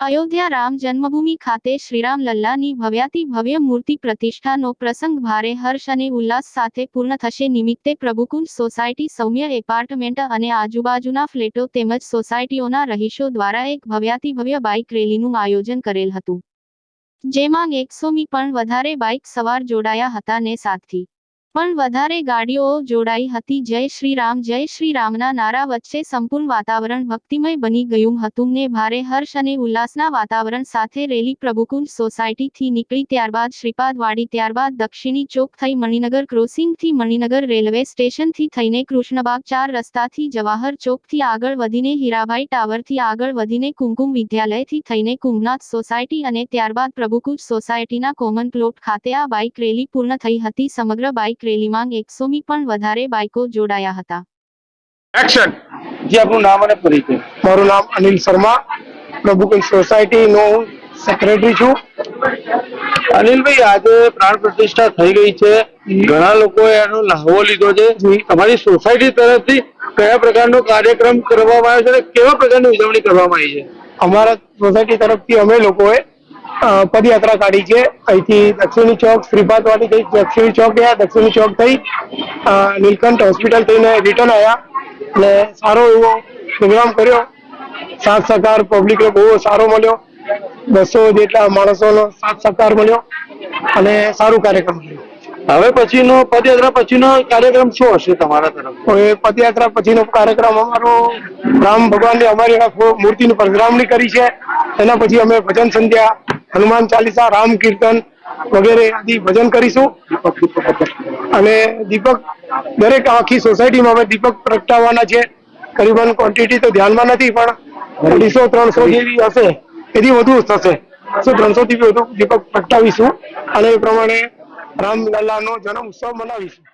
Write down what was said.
અયોધ્યા રામ જન્મભૂમિ ખાતે શ્રીરામ લલ્લાની ભવ્યાતિ ભવ્ય મૂર્તિ પ્રતિષ્ઠાનો પ્રસંગ ભારે હર્ષ અને ઉલ્લાસ સાથે પૂર્ણ થશે. નિમિત્તે પ્રભુકુંજ સોસાયટી સૌમ્ય એપાર્ટમેન્ટ અને આજુબાજુના ફ્લેટો તેમજ સોસાયટીઓના રહીશો દ્વારા એક ભવ્યાતિ ભવ્ય બાઇક રેલીનું આયોજન કરેલ હતું. જેમાં એકસોમી પણ વધારે બાઇક સવાર જોડાયા હતા ને સાતથી પણ વધારે ગાડીઓ જોડાઈ હતી. જય શ્રી રામ, જય શ્રી રામના નારા વચ્ચે સંપૂર્ણ વાતાવરણ ભક્તિમય બની ગયું હતું ને ભારે હર્ષ અને ઉલ્લાસના વાતાવરણ સાથે રેલી પ્રભુકુંજ સોસાયટીથી નીકળી ત્યારબાદ શ્રીપાદવાડી, ત્યારબાદ દક્ષિણી ચોક થઈ મણિનગર ક્રોસિંગથી મણિનગર રેલવે સ્ટેશનથી થઈને કૃષ્ણબાગ ચાર રસ્તાથી જવાહર ચોકથી આગળ વધીને હીરાભાઈ ટાવરથી આગળ વધીને કુમકુમ વિદ્યાલયથી થઈને કુંભનાથ સોસાયટી અને ત્યારબાદ પ્રભુકુંજ સોસાયટીના કોમન પ્લોટ ખાતે આ બાઇક રેલી પૂર્ણ થઈ હતી. સમગ્ર બાઇક રેલીમાં એકસોમી પણ વધારે બાઇકો જોડાયા હતા. એક્શન જી આપનું નામ અને પરિચય. મારું નામ અનિલ શર્મા. પ્રભુકુંજ સોસાયટીનો હું સેક્રેટરી છું. અનિલભાઈ આજે પ્રાણ પ્રતિષ્ઠા થઈ ગઈ છે. ઘણા લોકોએ એનો લાહવો લીધો છે. તમારી સોસાયટી તરફથી કયા પ્રકારનો કાર્યક્રમ કરવામાં આવ્યો છે અને કેવા પ્રકારની ઉજવણી કરવામાં આવી છે? અમારા સોસાયટી તરફથી અમે લોકોએ પદયાત્રા કાઢી છે. અહીંથી દક્ષિણી ચોક શ્રીપાદવાડી થઈ દક્ષિણી ચોક ગયા દક્ષિણી ચોક થઈ નીલકંઠ હોસ્પિટલ થઈને રિટર્ન આવ્યા. અને સારો એવો પ્રોગ્રામ કર્યો. સાથ સહકાર પબ્લિકને બહુ સારો મળ્યો. બસો જેટલા માણસોનો સાથ સહકાર મળ્યો અને સારું કાર્યક્રમ કર્યો. હવે પછીનો પદયાત્રા પછીનો કાર્યક્રમ શું હશે તમારા તરફ? હવે પદયાત્રા પછીનો કાર્યક્રમ અમારો રામ ભગવાનની અમારી મૂર્તિની પધરામણી કરી છે. એના પછી અમે ભજન સંધ્યા હનુમાન ચાલીસા, રામ કીર્તન વગેરે આદિ ભજન કરીશું. અને દીપક દરેક આખી સોસાયટીમાં અમે દીપક પ્રગટાવવાના છે. કરીબન ક્વોન્ટિટી તો ધ્યાનમાં નથી, પણ અઢીસો, ત્રણસો જેવી હશે, એથી વધુ થશે. સો ત્રણસો થી વધુ દીપક પ્રગટાવીશું. અને એ પ્રમાણે રામલલ્લાનો જન્મ ઉત્સવ મનાવીશું.